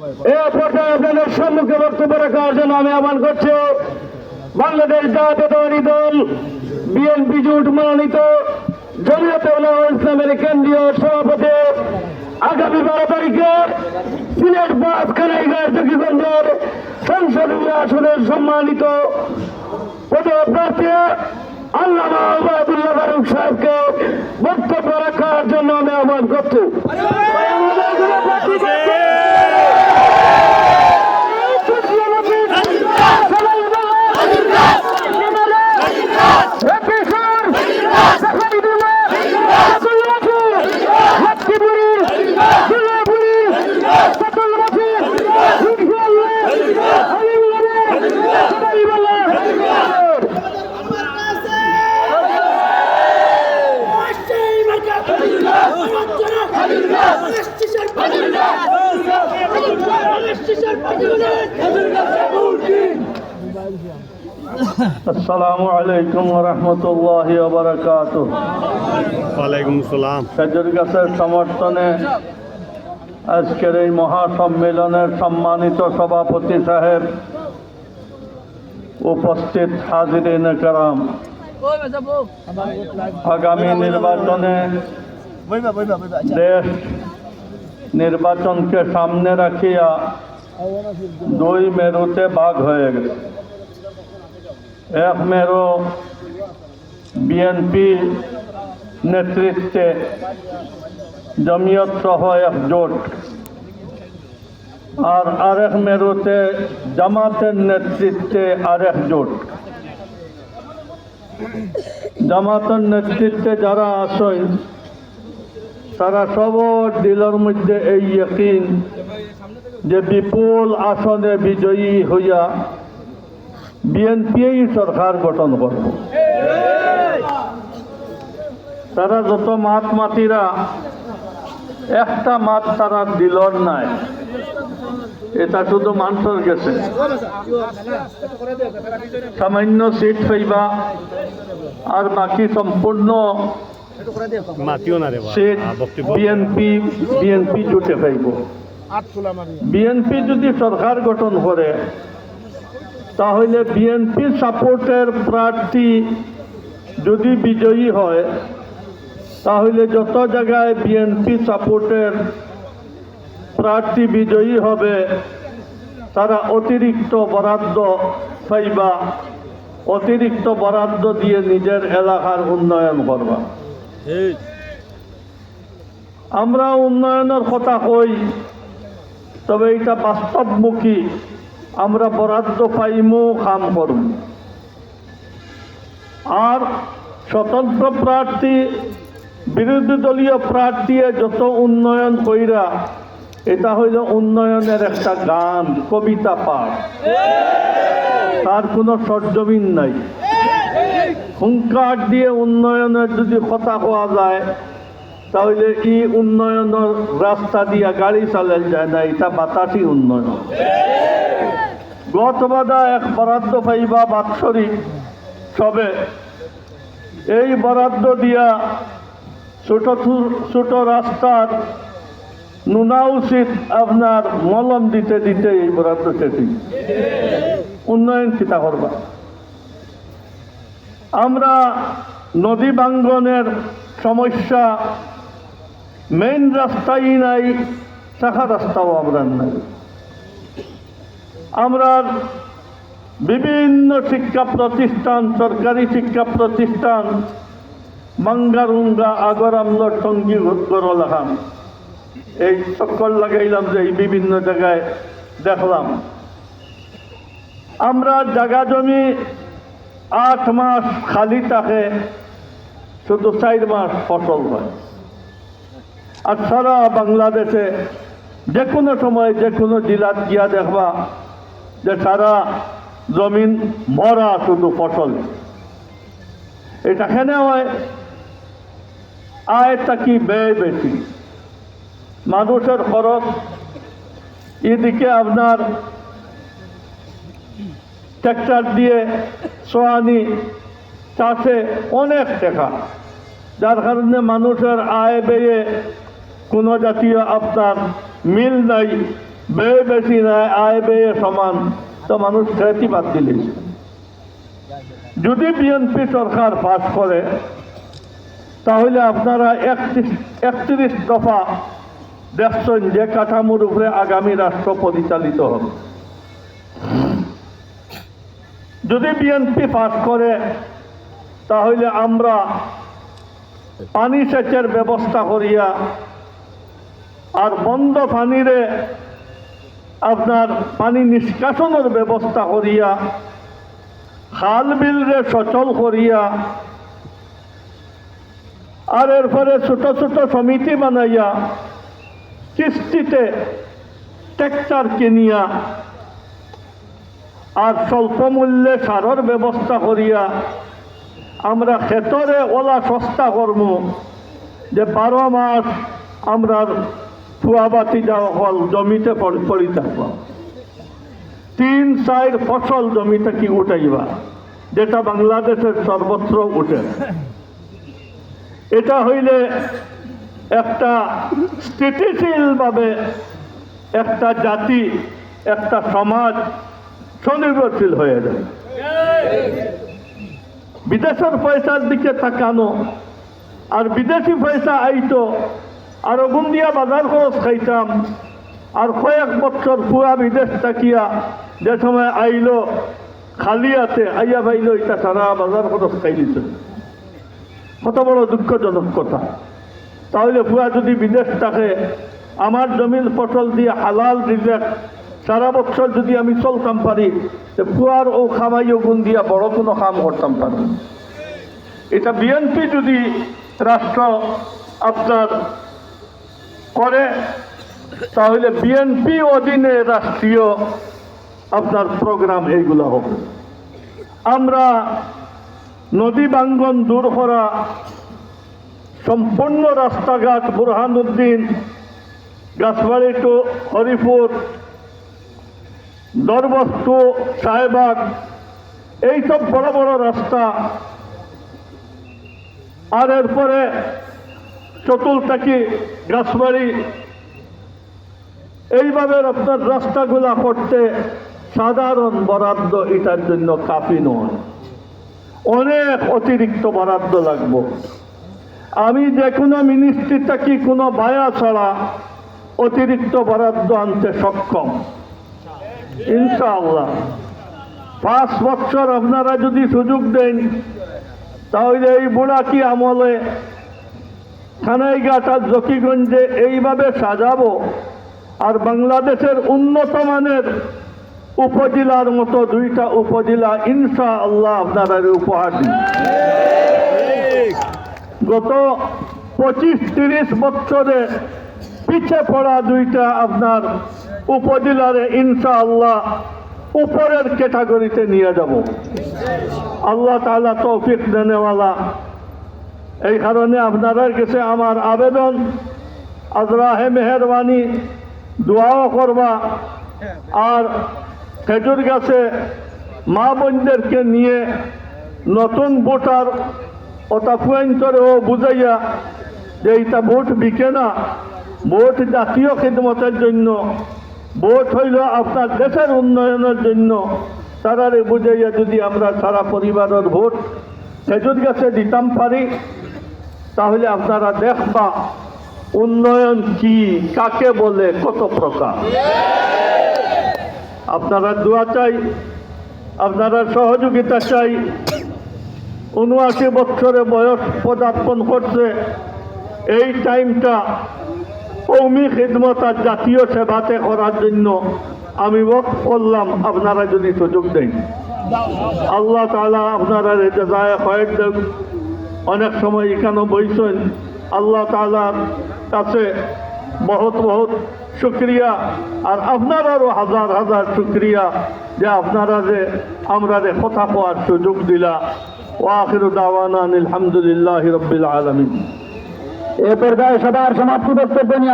এ আপনাদের সম্মুখে বক্তব্য রাখার জন্য আমি আহ্বান করছি বাংলাদেশ জাতীয়তাবাদী দল বিএনপি জোট মনোনীত জমিয়তে ইসলামের কেন্দ্রীয় সভাপতি আগামী বারো তারিখে সিলেট বাস জকিগঞ্জের সংসদীয় আসনের সম্মানিত পদপ্রার্থী আল্লামা ফারুক সাহেবকে বক্তব্য রাখার জন্য আমি আহ্বান করছি আসসালামু আলাইকুম রহমতুল্লাহ ওয়ালাইকুম সালাম খেজুর গাছের সমর্থনে আজকের এই মহাসম্মেলনের সম্মানিত সভাপতি সাহেব উপস্থিত হাজিরিন কারাম। আগামী নির্বাচনে দেশ নির্বাচনকে সামনে রাখিয়া দুই মেরুতে ভাগ হয়ে গেছে। এক মেরু বিএনপি নেতৃত্বে, জমিয়ত সহ এক জোট। আর আরেক মেরুতে জামাতের নেতৃত্বে আরেক জোট। জামাতের নেতৃত্বে যারা আসেন তারা সবর দিলের মধ্যে এই ইয়কিন যে বিপুল আসনে বিজয়ী হইয়া বিএনপি সরকার গঠন করব। তারা যত মাত মাতিরা, একটা মাত তারা দিলর নাই। এটা শুধু মানুষের গেছে। সামান্য সিট পাইবা, আর বাকি সম্পূর্ণ মাতিও না রে বা। সিট আ, বক্তব্য বিএনপি বিএনপি জুটে পাইব বিএনপি যদি সরকার গঠন করে তাহলে বিএনপি সাপোর্টের প্রার্থী যদি বিজয়ী হয় তাহলে যত জায়গায় বিএনপি সাপোর্টের প্রার্থী বিজয়ী হবে তারা অতিরিক্ত বরাদ্দ পাইবা অতিরিক্ত বরাদ্দ দিয়ে নিজের এলাকার উন্নয়ন করবা আমরা উন্নয়নের কথা কই তবে এটা বাস্তবমুখী। আমরা বরাদ্দ পাইমু কাম করব আর স্বতন্ত্র প্রার্থী বিরোধী দলীয় প্রার্থী যত উন্নয়ন কইরা এটা হইল উন্নয়নের একটা গান কবিতা পাঠ। তার কোনো সরজমিন নাই। হুঙ্কার দিয়ে উন্নয়নের যদি কথা কোয়া যায়, তাহলে কি উন্নয়নের রাস্তা দিয়া গাড়ি চালাল যায় না? এটা বাতাসি উন্নয়ন। গতবাদা এক বরাদ্দ পাইবা বাৎসরিক সবে। এই বরাদ্দ দিয়া ছোট ছোট রাস্তার নুনা উচিত আপনার মলম দিতে দিতে এই বরাদ্দ শেষই উন্নয়ন চিন্তা করবা? আমরা নদী বাঙ্গনের সমস্যা মেইন রাস্তাই নাই, শাখা রাস্তাও আমরা নাই। আমরা বিভিন্ন শিক্ষা প্রতিষ্ঠান, সরকারি শিক্ষা প্রতিষ্ঠান, মাঙ্গারুঙ্গা আগর আমলর টঙ্গি করলাম এই চক্কর লাগাইলাম যে এই বিভিন্ন জায়গায় দেখলাম। আমরা জায়গা জমি আট মাস খালি থাকে, শুধু চার মাস ফসল হয়। আর সারা বাংলাদেশে যে কোনো সময় যে কোনো জেলাত গিয়া দেখবা যে সারা জমিন মরা শুধু ফসল। এটা কেন হয়? আয়টা কি ব্যয় বেশি? মানুষের খরচ? এদিকে আপনার ট্র্যাক্টর দিয়ে সোয়ানি চাষে অনেক টাকা। যার কারণে মানুষের আয় ব্যয়ে কোনো জাতীয় আপনার মিল নাই, ব্যয় বেশি নয় আয় ব্যয় সমান। তো মানুষ খেতে বাদ দিলে। যদি বিএনপি সরকার পাশ করে, তাহলে আপনারা একত্রিশ একত্রিশ দফা দেখছেন যে কাঠামোর উপরে আগামী রাষ্ট্র পরিচালিত হবে। যদি বিএনপি পাশ করে, তাহলে আমরা পানি সেচের ব্যবস্থা করিয়া আর বন্ধ পানিরে আপনার পানি নিষ্কাশনের ব্যবস্থা করিয়া, খাল বিলরে সচল করিয়া, আর এরপরে ছোট ছোট সমিতি বানাইয়া, কিস্তিতে ট্র্যাক্টর কিনিয়া আর স্বল্প মূল্যে সারের ব্যবস্থা করিয়া আমরা ক্ষেতরে ওলা সস্তা করব যে বারো মাস আমরা ফুয়াবাতি যাওয়া হল জমিতে পড়ি থাকব। তিন চার ফসল জমিতে কি উঠাইবা, যেটা বাংলাদেশের সর্বত্র উঠে। এটা হইলে একটা স্থিতিশীলভাবে একটা জাতি, একটা সমাজ স্বনির্ভরশীল হয়ে যাবে বিদেশের পয়সার দিকে তাকানো আর বিদেশি পয়সা আইতো আর ওগুন দিয়া বাজার খরচ খাইতাম আর কয়েক বছর পুরা বিদেশ তাকিয়া যে সময় আইলো খালি আছে আইয়া ভাইলো, এটা সারা বাজার খরচ খাই দিছে। কত বড় দুঃখজনক কথা। তাহলে পুরা যদি বিদেশ থাকে, আমার জমির ফসল দিয়ে হালাল রিজেক্ট সারা বছর যদি আমি চলতাম পারি পুয়ার ও খামাই গুণ দিয়া বড় কোনো কাম করতাম পারি। এটা বিএনপি যদি রাষ্ট্র আপনার করে, তাহলে বিএনপি অধীনে রাষ্ট্রীয় আপনার প্রোগ্রাম এইগুলো হবে। আমরা নদী বাঙ্গন দূর করা, সম্পূর্ণ রাস্তাঘাট, বুরহানুদ্দিন, গাছবাড়ি টু হরিপুর দরবস্তু সাহেবাগ, এইসব বড় বড় রাস্তা। আর এরপরে চতুলটাকি গাছবাড়ি এইভাবে আপনার রাস্তাগুলা করতে সাধারণ বরাদ্দ এটার জন্য কাফি নয়। অনেক অতিরিক্ত বরাদ্দ লাগবে। আমি যে কোনো মিনিস্ট্রি থাকি কোনো বায়া ছাড়া অতিরিক্ত বরাদ্দ আনতে সক্ষম। ইনশাআল্লাহ। পাঁচ বছর আপনারা যদি সুযোগ দেন, তাহলে এই বুড়াকি আমলে থানাইঘাট আর জকিগঞ্জে এইভাবে সাজাবো আর বাংলাদেশের উন্নত মানের উপজেলার মতো দুইটা উপজেলা ইনশা আল্লাহ আপনারা উপহার দিন। গত পঁচিশ তিরিশ বছরে পিছিয়ে পড়া দুইটা আপনার উপজেলারে ইনশা আল্লাহ উপরের ক্যাটাগরিতে নিয়ে যাব। আল্লাহ তাআলা তৌফিক দেনেওয়ালা এই কারণে আপনাদের কাছে আমার আবেদন। আজরাহে মেহরবানি, দোয়াও করবা। আর খেজুর গাছে মা বোনদেরকে নিয়ে নতুন ভোটার ওটা পুয়ান্তরে ও বুঝাইয়া যে এইটা ভোট বিকে না, ভোট জাতীয় খিদমতের জন্য ভোট হইল আপনার দেশের উন্নয়নের জন্য তারারে বুঝাইয়া যদি আমরা সারা পরিবারের ভোট খেজুর গাছে দিতাম পারি, তাহলে আপনারা দেখবা উন্নয়ন কি, কাকে বলে, কত প্রকার। আপনারা দোয়া চাই, আপনারা সহযোগিতা চাই। উনআশি বছরে বয়স পদার্পণ করছে, এই টাইমটা কৌমি খিদমত আর জাতীয় সেবাতে করার জন্য আমি বক করলাম, আপনারা যদি সুযোগ দেন। আল্লাহ তালা আপনারা রেজায় কয়েক দেব অনেক সময় এখানে বইছেন, আল্লাহ তালার কাছে বহুত বহুত শুক্রিয়া, আর আপনারারও হাজার হাজার শুক্রিয়া যে আপনারা যে আমরা যে কথা কোয়ার সুযোগ দিলা। ওয়াখির দাওয়ানা আলহামদুলিল্লাহ রবিল আলমিন। এ পর্যায়ে সবার সমাপ্তি বক্তব্য নিয়ে